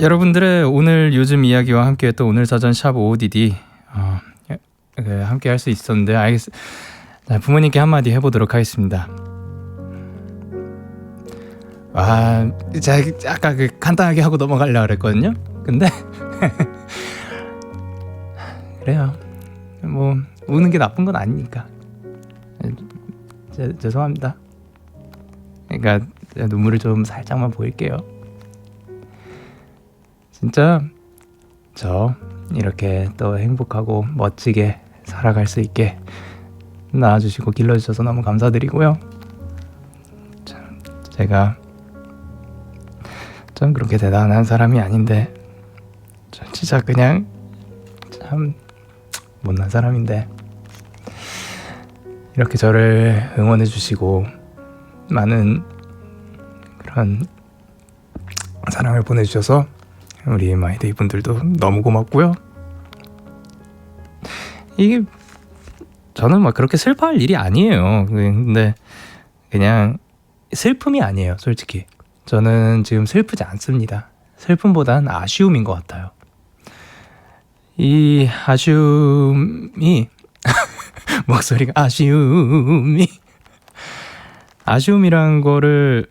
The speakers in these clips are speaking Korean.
여러분들의 오늘 요즘 이야기와 함께 또 오늘 사전 샵 OODD 어, 그, 함께 할 수 있었는데 알겠 자, 부모님께 한마디 해보도록 하겠습니다. 아, 제가 아까 그 간단하게 하고 넘어가려고 그랬거든요. 근데 그래요. 뭐 우는 게 나쁜 건 아니니까. 제, 죄송합니다. 그러니까 눈물을 좀 살짝만 보일게요. 진짜 저 이렇게 또 행복하고 멋지게 살아갈 수 있게 낳아주시고 길러주셔서 너무 감사드리고요. 참, 제가 좀 그렇게 대단한 사람이 아닌데 저 진짜 그냥 참 못난 사람인데 이렇게 저를 응원해 주시고 많은 그런 사랑을 보내주셔서 우리 마이데이 분들도 너무 고맙고요. 이게 저는 막 그렇게 슬퍼할 일이 아니에요. 근데 그냥 슬픔이 아니에요, 솔직히. 저는 지금 슬프지 않습니다. 슬픔보단 아쉬움인 것 같아요. 이 아쉬움이 목소리가 아쉬움이 아쉬움이란 거를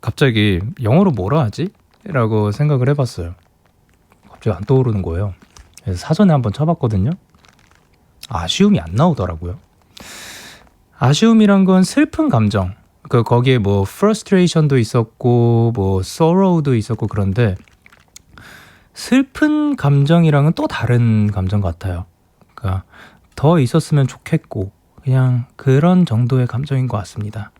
갑자기 영어로 뭐라 하지? 라고 생각을 해봤어요. 갑자기 안 떠오르는 거예요. 그래서 사전에 한번 쳐봤거든요. 아쉬움이 안 나오더라고요. 아쉬움이란 건 슬픈 감정. 그 거기에 뭐 frustration도 있었고 뭐 sorrow도 있었고 그런데 슬픈 감정이랑은 또 다른 감정 같아요. 그러니까 더 있었으면 좋겠고 그냥 그런 정도의 감정인 것 같습니다. 하...